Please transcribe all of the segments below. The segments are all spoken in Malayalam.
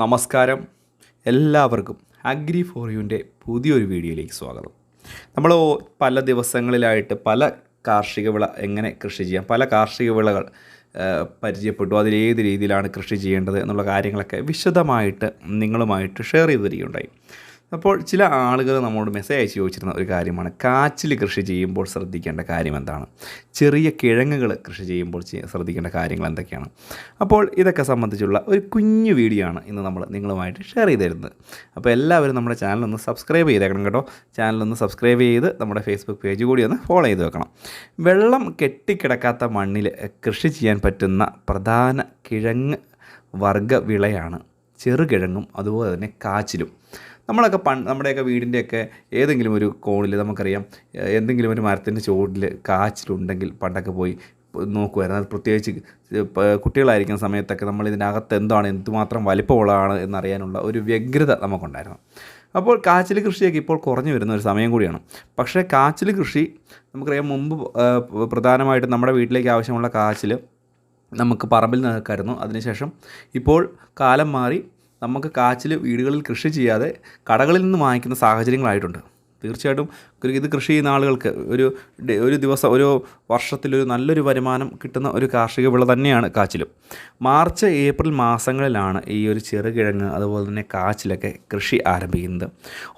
നമസ്കാരം. എല്ലാവർക്കും അഗ്രി ഫോർ യുവിന്റെ പുതിയൊരു വീഡിയോയിലേക്ക് സ്വാഗതം. നമ്മൾ പല ദിവസങ്ങളിലായിട്ട് പല കാർഷിക വിള എങ്ങനെ കൃഷി ചെയ്യാം പല കാർഷിക വിളകൾ പരിചയപ്പെട്ടു. അതിലേത് രീതിയിലാണ് കൃഷി ചെയ്യേണ്ടത് എന്നുള്ള കാര്യങ്ങളൊക്കെ വിശദമായിട്ട് നിങ്ങളുമായിട്ട് ഷെയർ ചെയ്ത് തരികയുണ്ടായി അപ്പോൾ ചില ആളുകൾ നമ്മോട് മെസ്സേജ് അയച്ച് ചോദിച്ചിരുന്ന ഒരു കാര്യമാണ്. കാച്ചിൽ കൃഷി ചെയ്യുമ്പോൾ ശ്രദ്ധിക്കേണ്ട കാര്യം എന്താണ്? ചെറിയ കിഴങ്ങുകൾ കൃഷി ചെയ്യുമ്പോൾ ശ്രദ്ധിക്കേണ്ട കാര്യങ്ങൾ എന്തൊക്കെയാണ്? അപ്പോൾ ഇതൊക്കെ സംബന്ധിച്ചുള്ള ഒരു കുഞ്ഞു വീഡിയോ ആണ് ഇന്ന് നമ്മൾ നിങ്ങളുമായിട്ട് ഷെയർ ചെയ്ത് തരുന്നത്. അപ്പോൾ എല്ലാവരും നമ്മുടെ ചാനലൊന്ന് സബ്സ്ക്രൈബ് ചെയ്തേക്കണം കേട്ടോ. ചാനലൊന്ന് സബ്സ്ക്രൈബ് ചെയ്ത് നമ്മുടെ ഫേസ്ബുക്ക് പേജ് കൂടി ഒന്ന് ഫോളോ ചെയ്ത് വെക്കണം. വെള്ളം കെട്ടിക്കിടക്കാത്ത മണ്ണിൽ കൃഷി ചെയ്യാൻ പറ്റുന്ന പ്രധാന കിഴങ്ങ് വർഗ വിളയാണ്. ചെറുകിഴങ്ങും അതുപോലെ തന്നെ കാച്ചിലും. നമ്മളൊക്കെ പൺ നമ്മുടെയൊക്കെ വീടിന്റെയൊക്കെ ഏതെങ്കിലും ഒരു കോണിൽ നമുക്കറിയാം എന്തെങ്കിലും ഒരു മരത്തിന്റെ ചുവട്ടിൽ കാച്ചിലുണ്ടെങ്കിൽ പണ്ടൊക്കെ പോയി നോക്കുമായിരുന്നു അത് പ്രത്യേകിച്ച് കുട്ടികളായിരിക്കുന്ന സമയത്തൊക്കെ നമ്മൾ ഇതിനകത്ത് എന്താണ് എന്തുമാത്രം വലിപ്പമുള്ളതാണ് എന്നറിയാനുള്ള ഒരു വ്യഗ്രത നമുക്കുണ്ടായിരുന്നു. അപ്പോൾ കാച്ചിൽ കൃഷിയൊക്കെ ഇപ്പോൾ കുറഞ്ഞു വരുന്ന ഒരു സമയം കൂടിയാണ്. പക്ഷേ കാച്ചിൽ കൃഷി നമുക്കറിയാം മുമ്പ് പ്രധാനമായിട്ടും നമ്മുടെ വീട്ടിലേക്ക് ആവശ്യമുള്ള കാച്ചിൽ നമുക്ക് പറമ്പിൽ നിൽക്കായിരുന്നു അതിനുശേഷം ഇപ്പോൾ കാലം മാറി നമുക്ക് കാച്ചിൽ വീടുകളിൽ കൃഷി ചെയ്യാതെ കടകളിൽ നിന്ന് വാങ്ങിക്കുന്ന സാഹചര്യങ്ങളായിട്ടുണ്ട്. തീർച്ചയായിട്ടും ഇത് കൃഷി ചെയ്യുന്ന ആളുകൾക്ക് ഒരു ഒരു ദിവസം ഒരു വർഷത്തിലൊരു നല്ലൊരു വരുമാനം കിട്ടുന്ന ഒരു കാർഷിക വിള തന്നെയാണ് കാച്ചിലും. മാർച്ച് ഏപ്രിൽ മാസങ്ങളിലാണ് ഈ ഒരു ചെറുകിഴങ്ങ് അതുപോലെ തന്നെ കാച്ചിലൊക്കെ കൃഷി ആരംഭിക്കുന്നത്.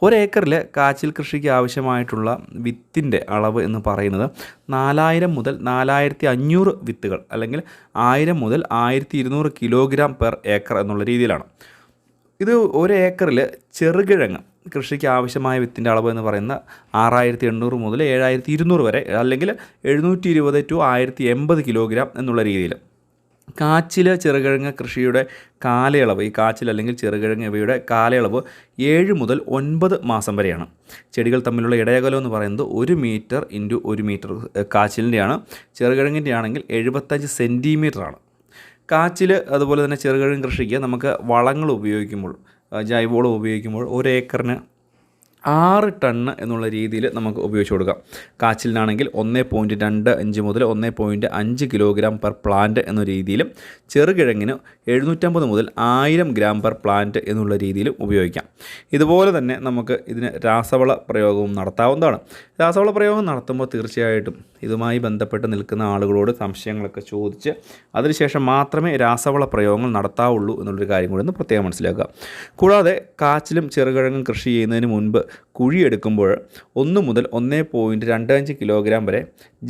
ഒരേക്കറിൽ കാച്ചിൽ കൃഷിക്ക് ആവശ്യമായിട്ടുള്ള വിത്തിന്റെ അളവ് എന്ന് പറയുന്നത് നാലായിരം മുതൽ നാലായിരത്തി അഞ്ഞൂറ് വിത്തുകൾ അല്ലെങ്കിൽ ആയിരം മുതൽ ആയിരത്തി ഇരുന്നൂറ് കിലോഗ്രാം പെർ ഏക്കർ എന്നുള്ള രീതിയിലാണ്. ഇത് ഒരു ഏക്കറിൽ ചെറുകിഴങ്ങ് കൃഷിക്ക് ആവശ്യമായ വിത്തിന്റെ അളവ് എന്ന് പറയുന്ന ആറായിരത്തി എണ്ണൂറ് മുതൽ ഏഴായിരത്തി ഇരുന്നൂറ് വരെ അല്ലെങ്കിൽ എഴുന്നൂറ്റി ഇരുപത് ടു ആയിരത്തി എൺപത് കിലോഗ്രാം എന്നുള്ള രീതിയിൽ കാച്ചിൽ ചെറുകിഴങ്ങ് കൃഷിയുടെ കാലയളവ് ഈ കാച്ചിൽ അല്ലെങ്കിൽ ചെറുകിഴങ്ങ് ഇവയുടെ കാലയളവ് ഏഴ് മുതൽ ഒൻപത് മാസം വരെയാണ്. ചെടികൾ തമ്മിലുള്ള ഇടയകലം എന്ന് പറയുന്നത് ഒരു മീറ്റർ ഇന്റു ഒരു മീറ്റർ കാച്ചിലിന്റെയാണ്. ചെറുകിഴങ്ങിന്റെ ആണെങ്കിൽ എഴുപത്തഞ്ച് സെന്റിമീറ്ററാണ് കാച്ചിൽ അതുപോലെ തന്നെ ചെറുകിഴങ്ങ് കൃഷിക്ക് നമുക്ക് വളങ്ങൾ ഉപയോഗിക്കുമ്പോൾ ജൈവവളം ഉപയോഗിക്കുമ്പോൾ ഒരു ഏക്കറിന് ആറ് ടണ്ണ് എന്നുള്ള രീതിയിൽ നമുക്ക് ഉപയോഗിച്ച് കൊടുക്കാം. കാച്ചിലിനാണെങ്കിൽ ഒന്ന് പോയിന്റ് രണ്ട് അഞ്ച് മുതൽ ഒന്ന് പോയിന്റ് അഞ്ച് കിലോഗ്രാം പെർ പ്ലാന്റ് എന്ന രീതിയിലും ചെറുകിഴങ്ങിന് എഴുന്നൂറ്റമ്പത് മുതൽ ആയിരം ഗ്രാം പെർ പ്ലാന്റ് എന്നുള്ള രീതിയിലും ഉപയോഗിക്കാം. ഇതുപോലെ തന്നെ നമുക്ക് ഇതിന് രാസവള പ്രയോഗവും നടത്താവുന്നതാണ്. രാസവള പ്രയോഗം നടത്തുമ്പോൾ തീർച്ചയായിട്ടും ഇതുമായി ബന്ധപ്പെട്ട് നിൽക്കുന്ന ആളുകളോട് സംശയങ്ങളൊക്കെ ചോദിച്ച് അതിനുശേഷം മാത്രമേ രാസവള പ്രയോഗങ്ങൾ നടത്താവുള്ളൂ എന്നുള്ളൊരു കാര്യം കൂടി ഒന്ന് പ്രത്യേകം മനസ്സിലാക്കുക. കൂടാതെ കാച്ചിലും ചെറുകിഴങ്ങും കൃഷി ചെയ്യുന്നതിന് മുൻപ് കുഴിയെടുക്കുമ്പോൾ ഒന്ന് മുതൽ ഒന്ന് പോയിന്റ് രണ്ട് അഞ്ച് കിലോഗ്രാം വരെ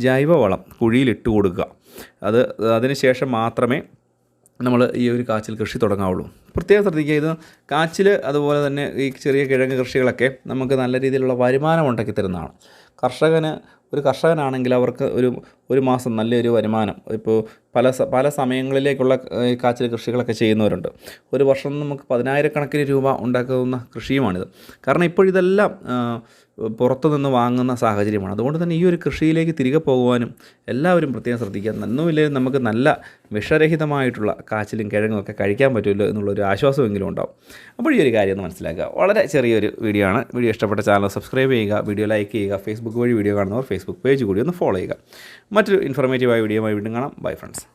ജൈവവളം കുഴിയിലിട്ട് കൊടുക്കുക. അത് അതിനുശേഷം മാത്രമേ നമ്മൾ ഈ ഒരു കാച്ചിൽ കൃഷി തുടങ്ങാവുള്ളൂ. പ്രത്യേകം ശ്രദ്ധിക്കുക ഇത് കാച്ചിൽ അതുപോലെ തന്നെ ഈ ചെറിയ കിഴങ്ങ് കൃഷികളൊക്കെ നമുക്ക് നല്ല രീതിയിലുള്ള വരുമാനം ഉണ്ടാക്കി തരുന്നതാണ്. കർഷകന് ഒരു കർഷകനാണെങ്കിൽ അവർക്ക് ഒരു ഒരു മാസം നല്ലൊരു വരുമാനം. ഇപ്പോൾ പല പല സമയങ്ങളിലേക്കുള്ള കാച്ചിൽ കൃഷികളൊക്കെ ചെയ്യുന്നവരുണ്ട്. ഒരു വർഷം നമുക്ക് പതിനായിരക്കണക്കിന് രൂപ ഉണ്ടാക്കുന്ന കൃഷിയുമാണിത്. കാരണം ഇപ്പോൾ ഇതെല്ലാം പുറത്തു നിന്ന് വാങ്ങുന്ന സാഹചര്യമാണ്. അതുകൊണ്ട് തന്നെ ഈ ഒരു കൃഷിയിലേക്ക് തിരികെ പോകുവാനും എല്ലാവരും പ്രത്യേകം ശ്രദ്ധിക്കുക. നന്നുമില്ലെങ്കിൽ നമുക്ക് നല്ല വിഷരഹിതമായിട്ടുള്ള കാച്ചിലും കിഴങ്ങും ഒക്കെ കഴിക്കാൻ പറ്റുമല്ലോ എന്നുള്ളൊരു ആശ്വാസമെങ്കിലും ഉണ്ടാവും. അപ്പോൾ ഈ ഒരു കാര്യം ഒന്ന് മനസ്സിലാക്കുക. വളരെ ചെറിയൊരു വീഡിയോ ആണ്. വീഡിയോ ഇഷ്ടപ്പെട്ട ചാനൽ സബ്സ്ക്രൈബ് ചെയ്യുക വീഡിയോ ലൈക്ക് ചെയ്യുക ഫേസ്ബുക്ക് വഴി വീഡിയോ കാണുന്നവർ ഫേസ്ബുക്ക് പേജ് കൂടി ഒന്ന് ഫോളോ ചെയ്യുക. മറ്റൊരു ഇൻഫോർമേറ്റീവായ വീഡിയോയുമായി വീണ്ടും കാണാം. Bye friends